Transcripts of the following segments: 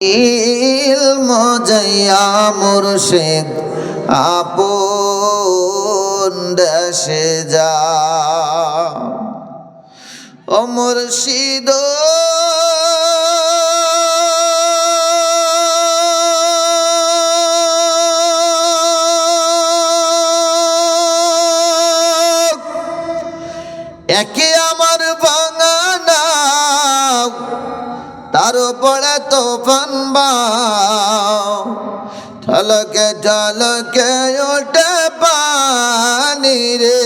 ইলম মজাইয়া মুর্শিদ আপন দেশে যা। ও মুর্শিদ ঠলকে ঠলকে ওঠে পানি রে।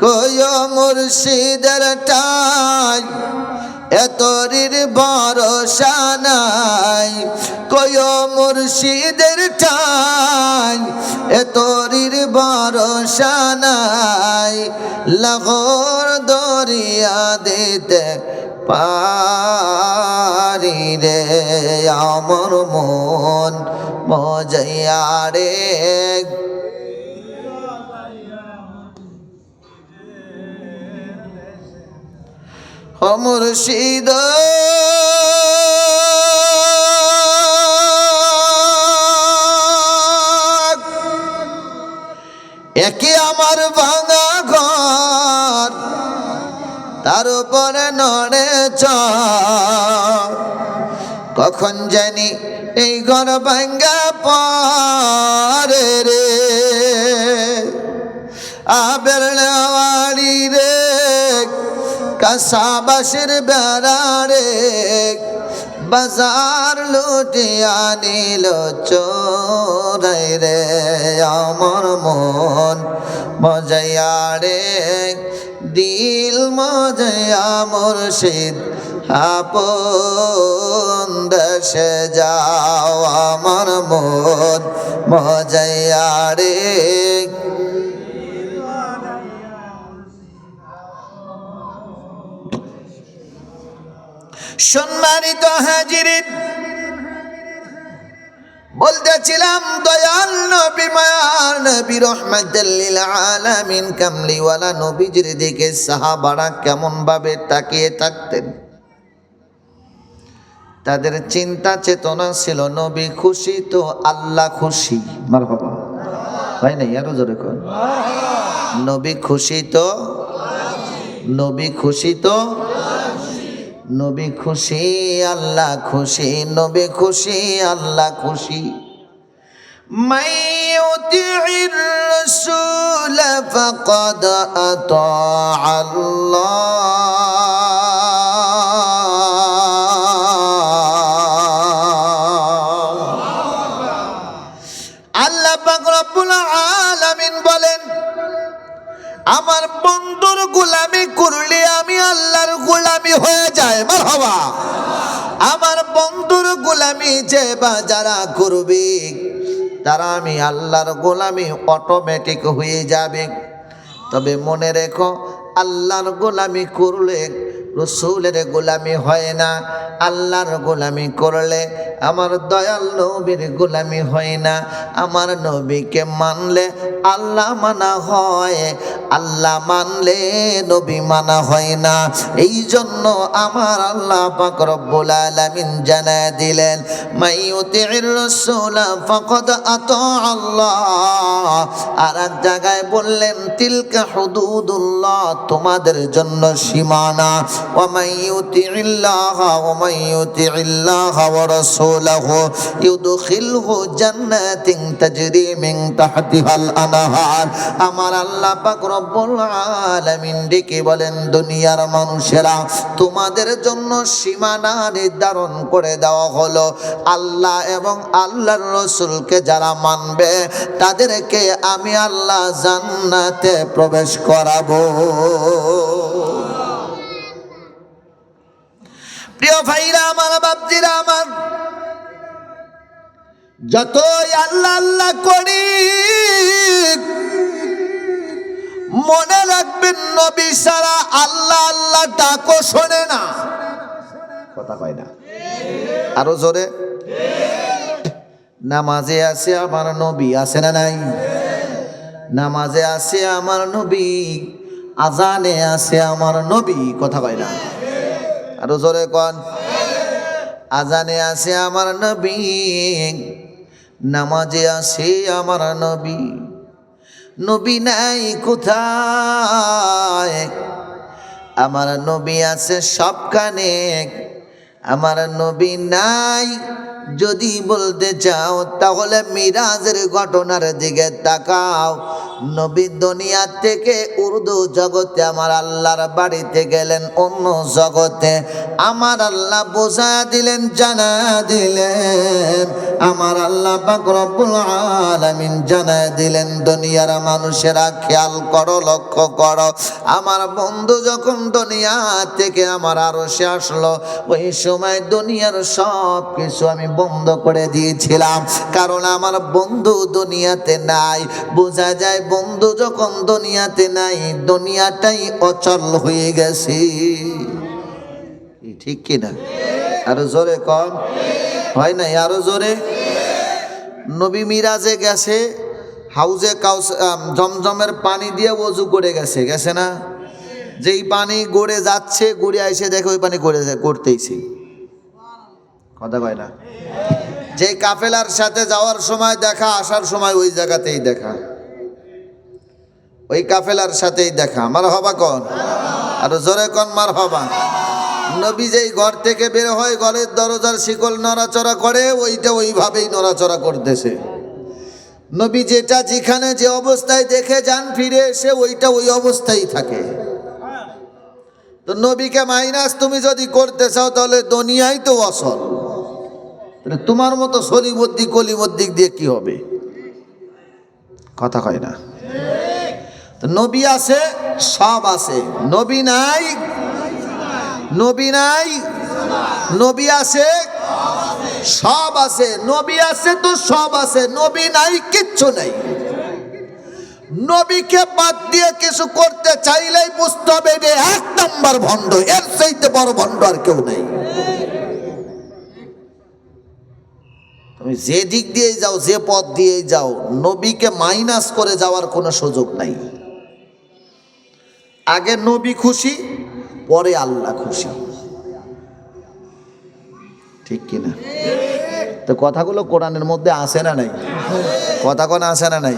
কয় মুর্শিদের টাই এতরির ভরসা নাই। কয় মুর্শিদের ঠাই এতরির ভরসা নাই। লাগর দরিয়া দিতে পারি রে আমার মন মজাইয়া মুর্শিদ। একে আমার ভাঙা তার উপরে নড়ে চর কখন জানি এই ঘর ভাঙ্গা পরে রে। আবের নেওয়ারি রে, কাসাবাসের বেড়া রে। বাজার লুটিয়া নিল চোরাই রে, আমার মন মজাইয়া রে। দিল মজাইয়া মুর্শিদ আপন দেশে যাও আমার মন মজাইয়া রে সম্মানিত হাজিরিন বলতেছিলাম, দয়াল নবী, মায়ার নবী রহমতুল্লিল আলামিন, কামলিওয়ালা নবীজির দিকে সাহাবারা কেমন ভাবে তাকিয়ে থাকতেন? তাদের চিন্তা চেতনা ছিল, নবী খুশি তো আল্লাহ খুশি। মার বাবা হয় নাই? আরও জোরে কর নবী খুশি তো, নবী খুশি তো নবী খুশি আল্লাহ খুশি নবী খুশি আল্লাহ খুশি من يطع الرسول فقد أطاع الله আমার বন্ধুর গোলামি করলে আমি আল্লাহর গোলামি হয়ে যায়। মারহাবা। আমার বন্ধুর গোলামি যে বা যারা করবে, তারা আমি আল্লাহর গোলামি অটোমেটিক হয়ে যাবে। তবে মনে রেখো, আল্লাহর গোলামি করলে রসুলের গোলামি হয় না, আল্লাহর গোলামি করলে আমার দয়াল নবীর গোলামি হয় না। আমার নবীকে মানলে আল্লাহ মানা হয় আল্লাহ মানলে নবী মানা হয় না। এই জন্য আমার আল্লাহ পাক রব্বুল আলামিন দিলেন মাইয়ুতির রাসূল ফাকাদ আতা আল্লাহ। আর এক জায়গায় বললেন, তিলকা হুদুদুল্লাহ তোমাদের জন্য সীমানা। ওয়া মাইয়ুতিল্লাহ ওয়া মাইয়ুতিল্লাহ ওয়া রাসূলাহু। ইউদখিলহু জান্নাতিন তাজরি মিন তাহতিহাল আনহার। আমার আল্লাহ পাক রব্বুল আলামিন ডেকে বলেন, দুনিয়ার মানুষেরা, তোমাদের জন্য সীমানা নির্ধারণ করে দেওয়া হলো। আল্লাহ এবং আল্লাহর রসুলকে যারা মানবে, তাদেরকে আমি আল্লাহ জান্নাতে প্রবেশ করাবো। প্রিয় ভাইরা, আমার বাপজিরা, আমার যতই আল্লাহ আল্লাহ করি মনে রাখবেন, নবী সারা আল্লাহ আল্লাহ ডাকো শোনে না। কথা কয় না? আরও জোরে। নামাজে আছে আমার নবী, আছে না নাই? নামাজে আছে আমার নবী, আজানে আছে আমার নবী, কথা কয় না? আরও জোরে কন। আজানে আছে আমার নবী, নামাজে আছে আমার নবী। নবী নাই কোথায়? আমার নবী আছে সবখানে। আমার নবী নাই যদি বলতে চাও, তাহলে মিরাজের ঘটনার দিকে তাকাও। নবী দুনিয়া থেকে উর্দু জগতে আমার আল্লাহর বাড়িতে গেলেন, অন্য জগতে। আমার আল্লাহ বোঝা দিলেন জানা দিলেন। আমার আল্লাহ পাক রব্বুল আলামিন জানা দিলেন, দুনিয়ার মানুষেরা খেয়াল করো, লক্ষ্য করো। আমার বন্ধু যখন দুনিয়া থেকে আমার আরও সে আসলো, ওই সময় দুনিয়ার সব কিছু আমি বন্ধ করে দিয়েছিলাম। কারণ আমার বন্ধু দুনিয়াতে নাই। বোঝা যায় বন্ধু যখন দুনিয়াতে নাই, দুনিয়াটাই অচল হয়ে গেছে। ঠিক কিনা আরও জোরে কম হয় নাই? আরও জোরে। নবী মিরাজে গেছে, হাউজে কাউস জমজমের পানি দিয়ে ওজু করে গেছে। গেছে না? যেই পানি গড়ে যাচ্ছে, গড়ে এসে দেখে ওই পানি করে করতেইছে কথা কয় না। যে কাফেলার সাথে যাওয়ার সময় দেখা, আসার সময় ওই জায়গাতেই দেখা। ওই কাফেলার সাথেই দেখা। মার হবা কন? আর জোরে কন মার হবা নবী যেই ঘর থেকে বের হয়, ঘরের দরজার শিকল নড়াচড়া করে, ওইটা ওইভাবেই নড়াচড়া করতেছে। নবী যেটা যেখানে যে অবস্থায় দেখে যান, ফিরে এসে ওইটা ওই অবস্থায় থাকে। তো নবীকে মাইনাস তুমি যদি করতে চাও, তাহলে দুনিয়াই তো অসল। তাহলে তোমার মতো সলিমদ্দি কলিমদ্দিক দিয়ে কি হবে? কথা কয় না। নবী আছে, সব আছে। নবী নাই নবী নাই, নবী আছে, সব আছে। নবী আছে তো সব আছে, নবী নাই, কিচ্ছু নাই। নবীকে বাদ দিয়ে কিছু করতে চাইলেই বুঝতে হবে যে এক নম্বর ভণ্ড, এর চাইতে বড় ভণ্ড আর কেউ নেই। তুমি যে দিক দিয়ে যাও, যে পথ দিয়ে যাও, নবীকে মাইনাস করে যাওয়ার কোনো সুযোগ নাই। আগে নবী খুশি, পরে আল্লাহ খুশি। ঠিক কিনা তো কথাগুলো কোরআনের মধ্যে আসে না নাই? কথা কোন আসে না নাই?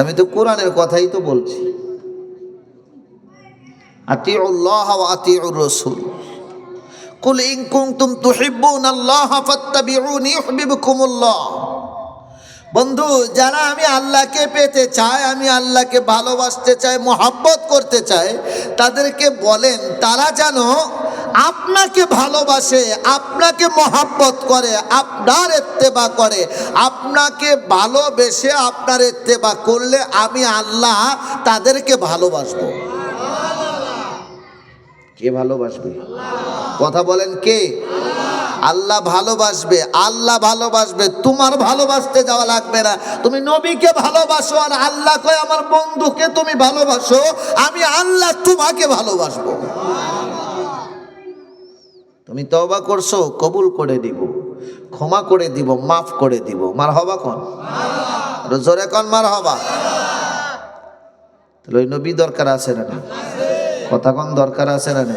আমি তো কোরআনের কথাই তো বলছি। ওয়া আতিউর রাসূল। কুল ইন কুনতুম তুহিব্বুনাল্লাহ ফাত্তাবিউনি ইউহিব্বুকুমুল্লাহ। বন্ধু, যারা আমি আল্লাহকে পেতে চাই, আমি আল্লাহকে ভালোবাসতে চাই, মোহাব্বত করতে চাই, তাদেরকে বলেন, তারা যেন আপনাকে ভালোবাসে, আপনাকে মহাব্বত করে, আপনার এত্তেবা করে, আপনাকে ভালোবেসে আপনার এত্তেবা করলে আমি আল্লাহ তাদেরকে ভালোবাসবো। কে ভালোবাসবে? কথা বলেন কে? আল্লাহ ভালোবাসবে আল্লাহ ভালোবাসবে। তোমার ভালোবাসতে যাওয়া লাগবে না। তুমি নবীকে ভালোবাসো আর আল্লাহ কয়, আমার বন্ধুকে তুমি ভালোবাসো, আমি আল্লাহ তোমাকে ভালোবাসবো। তুমি তবা করছ, কবুল করে দিব, ক্ষমা করে দিব, মাফ করে দিব। মার হবা কন জোরে কন মার হবা তাহলে ওই নবী দরকার আছে না? কথা কন দরকার আছে না না?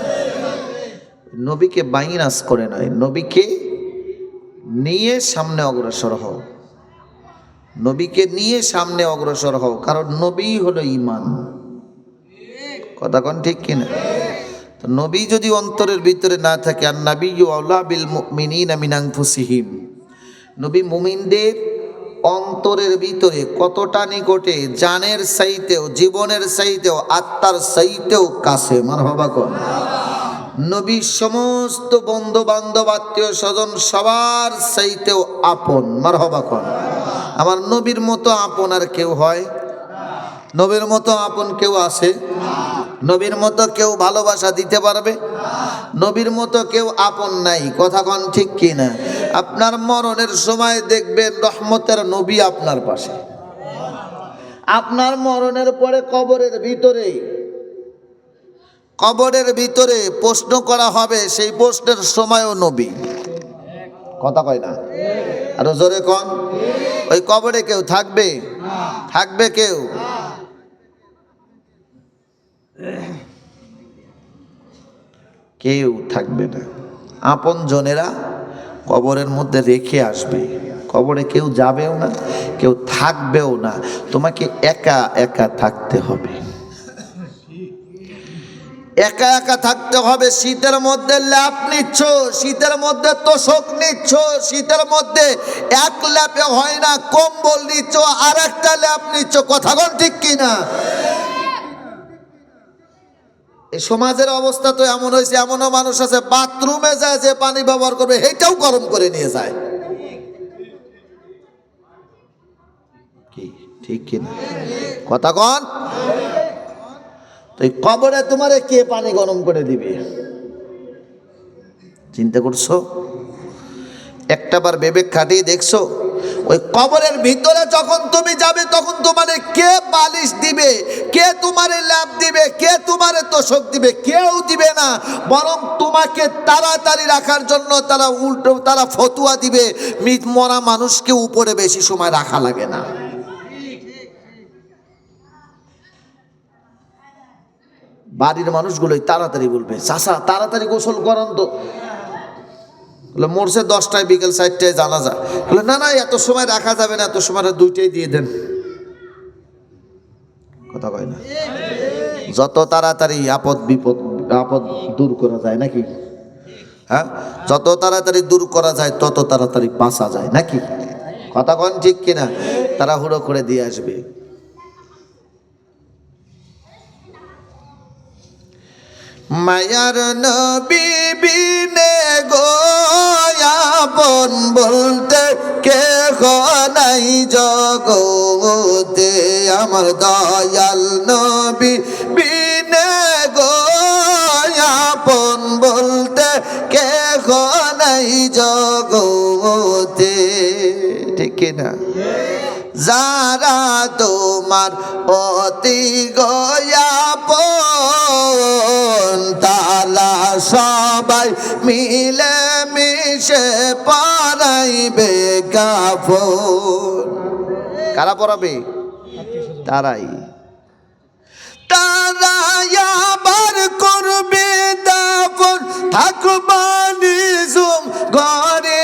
নবীকে বাইনাস করে নয়, নবীকে নিয়ে সামনে অগ্রসর হও। নবীকে নিয়ে সামনে অগ্রসর হও, কারণ নবী হলো ইমান কথা কন ঠিক কিনা? তো নবী যদি অন্তরের ভিতরে না থাকে আর নবী আল্লাহ বিল মুমিনিনা মিন আনফুসিহিম। নবী মুমিনদের অন্তরের ভিতরে কতটা নিকটে, জানের সাইতেও জীবনের সাইতেও আত্মার সাইতেও কাছে মার হবা কন? নবী সমস্ত বন্ধু বান্ধব আত্মীয় স্বজন সবার সাইতেও আপন মার হবা কন? আমার নবীর মতো আপন আর কেউ হয়? নবীর মতো আপন কেউ আছে? নবীর মতো কেউ ভালোবাসা দিতে পারবে? নবীর মতো কেউ আপন নাই। কথা কন ঠিক কি না আপনার মরণের সময় দেখবেন রহমতের নবী আপনার পাশে। আপনার মরণের পরে কবরের ভিতরে কবরের ভিতরে প্রশ্ন করা হবে, সেই প্রশ্নের সময়ও নবী। কথা কয় না? আরও জোরে কন। ওই কবরে কেউ থাকবে? থাকবে কেউ? কেউ থাকবে না। আপন জনেরা কবরের মধ্যে রেখে আসবে। কবরে কেউ যাবেও না, কেউ থাকবেও না। তোমাকে একা একা থাকতে হবে। একা একা থাকতে হবে। শীতের মধ্যে ল্যাপ নিচ্ছ, শীতের মধ্যে তোষক নিচ্ছ, শীতের মধ্যে এক ল্যাপে হয় না, কম্বল নিচ্ছ আর একটা ল্যাপ নিচ্ছ। কথা ঠিক কিনা? এই সমাজের অবস্থা তো এমন হয়েছে, এমনও মানুষ আছে, বাথরুমে যায় যে পানি ব্যবহার করবে, সেইটাও গরম করে নিয়ে যায়। ঠিক কিনা কথা কন। তো এই কবরে তোমারে কে পানি গরম করে দিবে? চিন্তা করছ? একটাবার বিবেক খাটিয়ে দেখছ? ওই কবরের ভিতরে যখন তুমি যাবে, তখন তোমারে কে বালিশ দিবে? কে তোমারে ল্যাপ দিবে? কে তোমারে তোষক দিবে? কেউ দিবে না। বরং তোমাকে তাড়াতাড়ি রাখার জন্য তারা উল্টো, তারা ফতুয়া দিবে। মৃত, মরা মানুষকে উপরে বেশি সময় রাখা লাগে না। বাড়ির মানুষগুলোই তাড়াতাড়ি বলবে চাষা তাড়াতাড়ি গোসল করান তো। বলে, মরছে দশটায় বিকেল চারটায় জানা যায় বলে, না না, এত সময় রাখা যাবে না, এত সময় দুইটাই দিয়ে দেন। কথা কয় না। যত তাড়াতাড়ি আপদ বিপদ, আপদ দূর করা যায় নাকি? হ্যাঁ? যত তাড়াতাড়ি দূর করা যায়, তত তাড়াতাড়ি বাঁচা যায় নাকি? কথা কন ঠিক কিনা? তারা হুড়ো করে দিয়ে আসবে। মায়ার নবী বিনে গোয়াবন বলতে কে নাই জগতে। আমার দয়াল নবী বিনে গোয়াবন বলতে কে নাই জগতে। ঠিক না যারা তোমার অতি গয়াপন তালা সবাই মিলে মিশে পড়াইবে কাপন কারা পড়াবে? তারাই। তারাই আবার করবে দাপন থাকবানি আপন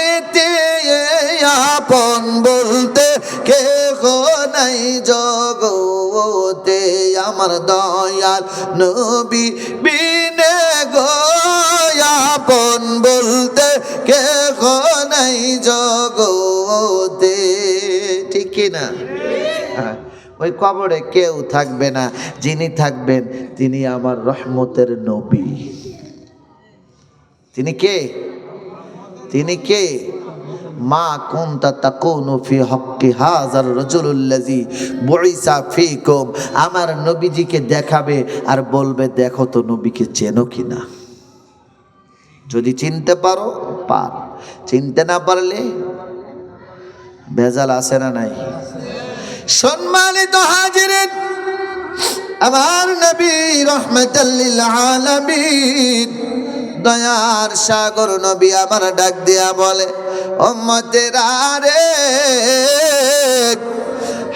বলতে কে নাই জগতে আমার দয়াল নবী বিনে গয়াপন বলতে কে নাই জগতে। ঠিক কি না? হ্যাঁ ওই কবরে কেউ থাকবে না, যিনি থাকবেন তিনি আমার রহমতের নবী। তিনি কে? তিনি কে? মা কুনতা তাকুনু ফি হক্কি হাজার রাজুলুল্লাজি বুইসা ফিকুম। আমার নবীজিকে দেখাবে আর বলবে, দেখো তো নবীকে চেনো কি না যদি চিনতে পারো, পার। চিনতে না পারলে ভেজাল আছে না নাই? সম্মানিত হাজিরেন, আমার নবী রহমতাল্লিল আলামিন, দয়ার সাগর নবী আমার ডাক দিয়া বলে রে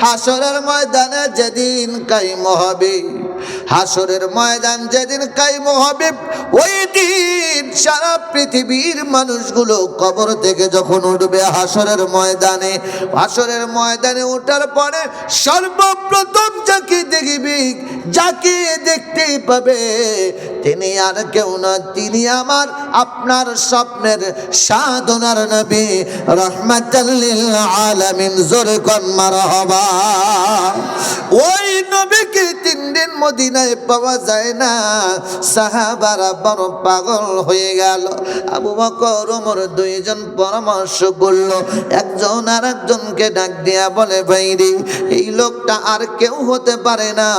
হাসরের ময়দানে যেদিন কাইম হবে হাসরের ময়দান যেদিন কাইম হবে, ওই দিন সারা পৃথিবীর মানুষগুলো কবর থেকে যখন উঠবে হাসরের ময়দানে হাসরের ময়দানে ওঠার পরে সর্বপ্রথম যাকে দেখবি, যাকে দেখতে পাবে, তিনি আর কেউ না, তিনি আমার আপনার স্বপ্নের সাধনার নবী। রহমাতাল্লিল আলামিন, জোরে কন মারহাবা। ওই নবীকে তিন দিন মদিনায় পাওয়া যায় না। সাহাবারা বড় পাগল হয়ে গেল। আবু বকর, ওমর দুইজন পরামর্শ করল, একজন আর একজনকে ডাক দিয়া বলে ভাইরে এই লোকটা আর কেউ হতে পারে না।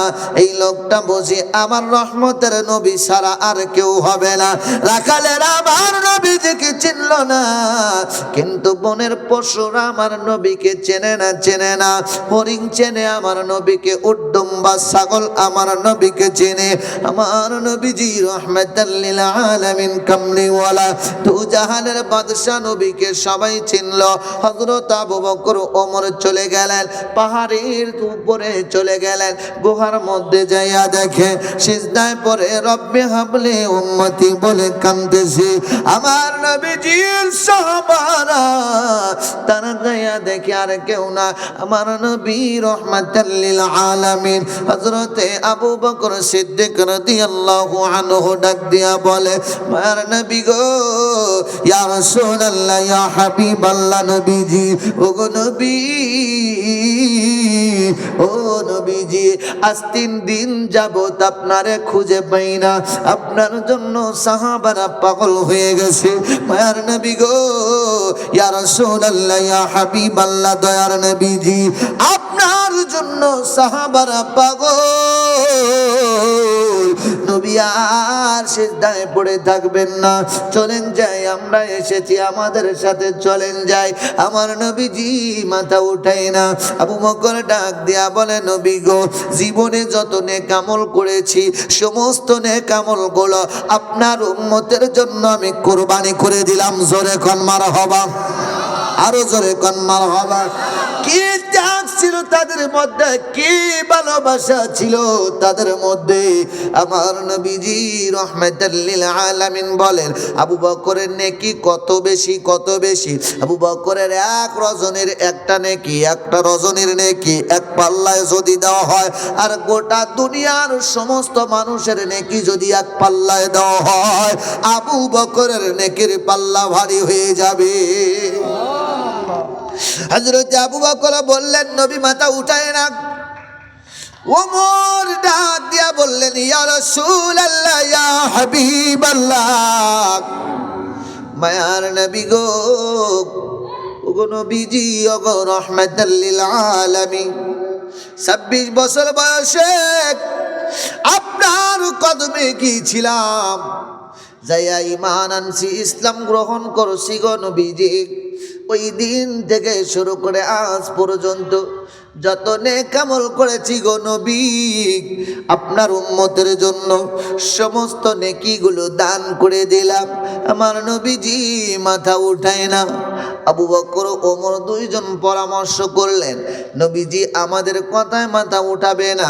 এই লোকটা বুঝি আমার রহমতের নবী ছাড়া আর কেউ হবে না। রাখালের আমার নবীজিকে চিনল না? কিন্তু বনের পশুরা আমার নবীকে চেনে না চেনে না। হরিণ চেনে আমার নবীকে, উড্ডুম্বা ছাগল আমার নবীকে চেনে আমার নবীজি রহমতাল্লিল আলামিন কামলিওয়ালা, তু জাহানের বাদশাহ নবীকে সবাই চিনল। হযরত আবু বকর ওমর চলে গেলেন, পাহাড়ের উপরে চলে গেলেন, গুহার মধ্যে যাইয়া দেখে সিজদায় পরে রব্বে হাবলে উম্মতি বলে কান্দেছে আমার নবীজির সাহাবার তারা গায়া দেখে আর কেউ না, আমার নবী রহমাতাল্লিল আলামিন, হযরতে আবু বকর সিদ্দিক রাদিয়াল্লাহু আনহু ডাক দিয়া বলে মার নবী গো, ইয়া রাসূলুল্লাহ, ইয়া হাবিবাল্লাহ নবীজি, ওগো নবী, ও নবীজি, আজ তিন দিন যাবত আপনারে খুঁজে পাই না। আপনার জন্য সাহাবারা পাগল হয়ে গেছে। মায়ার নবী গো, ইয়া রাসূলুল্লাহ, ইয়া হাবিবাল্লাহ দয়ার নবীজি, আপনার জন্য সাহাবারা পাগল পড়ে থাকবেন না। চলেন যাই, আমরা এসেছি আমাদের সাথে, চলেন যাই। আমার নবীজি মাথা উঠাই না। আবু বকর ডাক দিয়া বলে, নবী গো, জীবনে যত নেকামল করেছি, সমস্ত নেকামলগুলো আপনার উম্মতের জন্য আমি কোরবানি করে দিলাম। জোরে কন মার হবা। আরও জোরে কন মার হবা। কি ছিল তাদের মধ্যে, কি ভালোবাসা ছিল তাদের মধ্যে? আমার নবীজি রহমতুল্লিল আলামিন বলেন, আবু বকরের নেকি কত বেশি কত বেশি? আবু বকরের এক রজনের একটা নেকি, একটা রজনের নেকি, এক পাল্লায় যদি দেওয়া হয়, আর গোটা দুনিয়ার সমস্ত মানুষের নেকি যদি এক পাল্লায় দেওয়া হয়, আবু বকরের নেকির পাল্লা ভারী হয়ে যাবে। হজরত আবু বকর বললেন, নবী মাথা উঠায় না। ওমর ডাক দিয়া বললেন, ইয়া রাসূলুল্লাহ, ইয়া হাবিবাল্লাহ। মায়ার নবী গো, ওগো নবীজি, ওগো রহমাতাল লিল আলামিন। 26 বছর বয়সে আপনার কদমে কি ছিলাম? যাইয়া ইমান আনছি, ইসলাম গ্রহণ করছি গো নবীজি। ওই দিন থেকে শুরু করে আজ পর্যন্ত যত নেকামল করেছি গো নবী, আপনার উম্মতের জন্য সমস্ত নেকিগুলো দান করে দিলাম। আমার নবীজি মাথা উঠায় না। আবু বকর ওমর দুইজন পরামর্শ করলেন, নবীজি আমাদের কথায় মাথা উঠাবে না।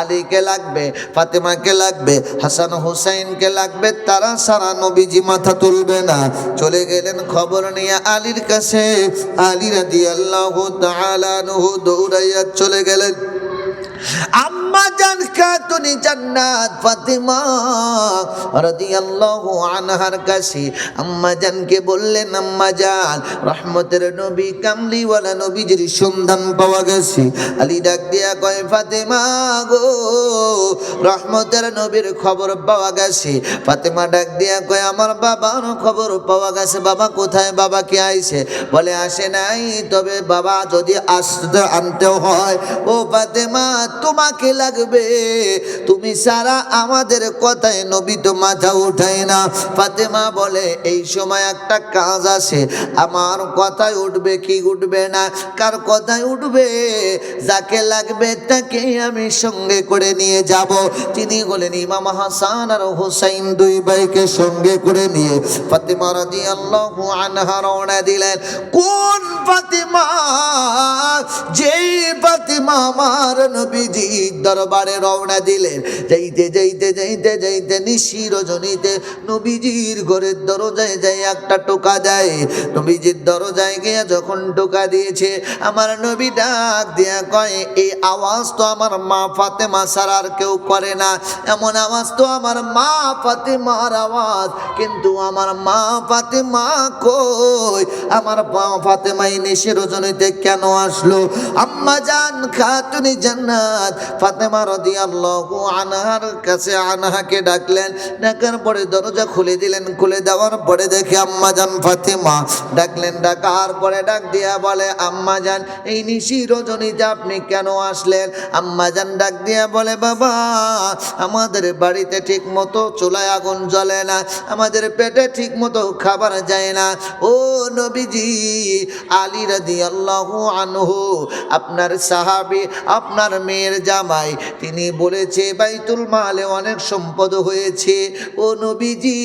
আলীকে লাগবে, ফাতেমাকে লাগবে, হাসান হুসাইনকে লাগবে, তারা সারা নবীজি মাথা তুলবে না। চলে গেলেন খবর নিয়ে আলীর কাছে। আলী রাদি আল্লাহ দৌড়াইয়া চলে গেলেন। আম্মা জান খাতুনি জান্নাত ফাতিমা রাদিয়াল্লাহু আনহার কাছে আম্মা জানকে বললেন, আম্মা জান, রহমতের নবী কামলিওয়ালা নবীজির সন্ধান পাওয়া গেছে। আলী ডাক দিয়া কয়, ফাতেমা গো, রহমতের নবীর খবর পাওয়া গেছে। ফাতেমা ডাক দিয়া কয়, আমার বাবার খবর পাওয়া গেছে। বাবা কোথায়? বাবা কে আইছে? বলে, আসে নাই। তবে বাবা যদি আসতে আনতে হয়, ও ফাতেমা তোমাকে লাগবে। তুমি সারা আমাদের কথায় নবী তো মাথা উঠায় না। ফাতেমা বলে, এই সময় একটা কাজ আছে। আমার কথায় উঠবে কি উঠবে না? কার কথায় উঠবে? যাকে লাগবে তাকে আমি সঙ্গে করে নিয়ে যাব। তিনি বলেন, ইমাম হাসান আর হুসাইন দুই ভাইকে সঙ্গে করে নিয়ে। ফাতেমা রাদিয়াল্লাহু আনহা রওনা দিলেন। কোন ফাতেমা? যেই ফাতেমা আমার নবীজি দরবারে রওনা দিলেন, যাইতে যাইতে যাইতে যাইতে নিশি রজনীতে নবীজির ঘরের দরজায় যাই একটা টোকা দেয়। নবীজির দরজায় গিয়ে যখন টোকা দিয়েছে, আমার নবী ডাক দিয়া কয়, এই আওয়াজ তো আমার মা ফাতেমা আর কেউ করে না। এমন আওয়াজ তো আমার মা ফাতেমার আওয়াজ। কিন্তু আমার মা ফাতেমা কই? আমার মা ফাতেমাই নিশি রজনীতে কেন আসলো? আম্মা জান খাতুনি জান্নাত ফাতেমা রাদিয়াল্লাহু আনহার কাছে আনহাকে ডাকলেন। ডাকার পরে দরজা খুলে দিলেন। খুলে দেওয়ার পরে দেখে আম্মা জান ফাতেমা। ডাকলেন, ডাকার পরে ডাক দিয়া বলে, আম্মা জান এই নিশি রজনীতে আপনি কেন আসলেন? আম্মা জান ডাক দিয়া বলে, বাবা, আমাদের বাড়িতে ঠিক মতো চুলায় আগুন জ্বলে না। আমাদের পেটে ঠিক মতো খাবার যায় না। ও নবীজি, আলী রাদিয়াল্লাহু আনহু, আপনার সাহাবি, আপনার মেয়ে মেয়ের জামাই। তিনি বলেছে, বাইতুল মালে অনেক সম্পদ হয়েছে। ও নবীজি,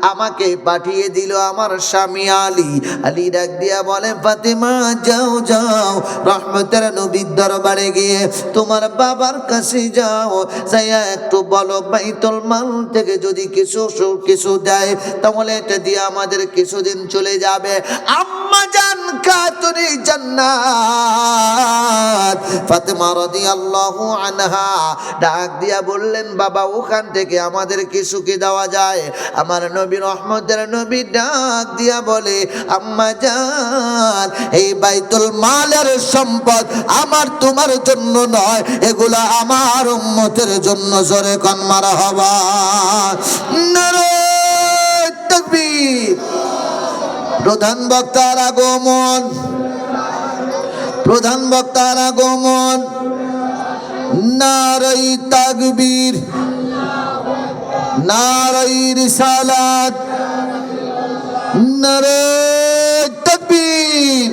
আমাকে পাঠিয়ে দিল আমার স্বামী আলী। আলী ডাক দিয়া বলে, ফাতেমা, যাও যাও। রহমতের নবীর দরবারে গিয়ে তোমার বাবার কাছে যাও। যাইয়া একটু বলো, বাইতুল মাল থেকে যদি কিছু কিছু দেয়, তাহলে এটা দিয়ে আমাদের কিছুদিন চলে যাবে। আম্মা জান কাতুরি জান্নাত। ফাতেমা রাদিয়াল্লাহু আনহা ডাক দিয়া বললেন, বাবা, ওখান থেকে আমাদের কিছু কি দেওয়া যায়। আমার নবী নবী ডাক দিয়া বলে, আম্মা জান, এই বাইতুল মালের সম্পদ আমার তোমার জন্য নয়, এগুলা আমার উম্মতের জন্য জোরে কন মারা হবা প্রধান বক্তার আগমন, প্রধান বক্তার আগমন। নারই তাকবীর, নারই রিসালাত নারে তাকবীর,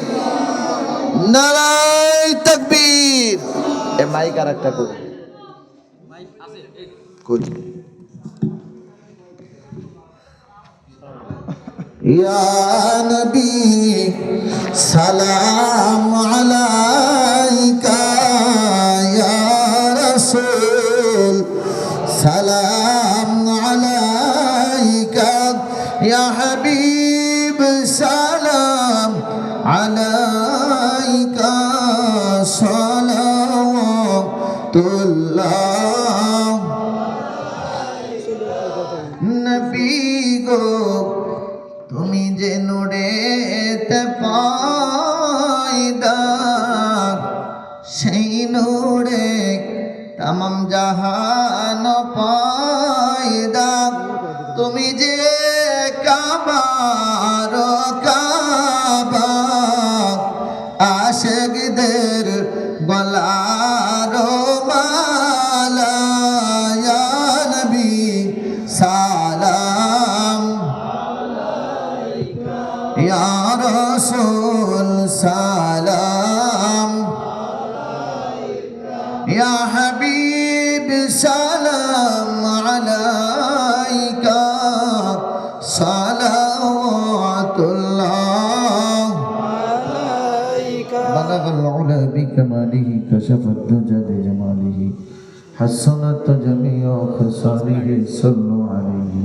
নারাই তাকবীর। এ মাইক আর একটা করি করি ইয়া নবী, সালাম আলাইকা। আশেকদের গলার العلا بكماله كشف الدجى بجماله حسنت جميع خصاله صلوا عليه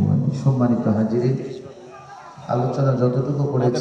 সম্মানিত হাজিরিন আলোচনা যতটুকু করেছি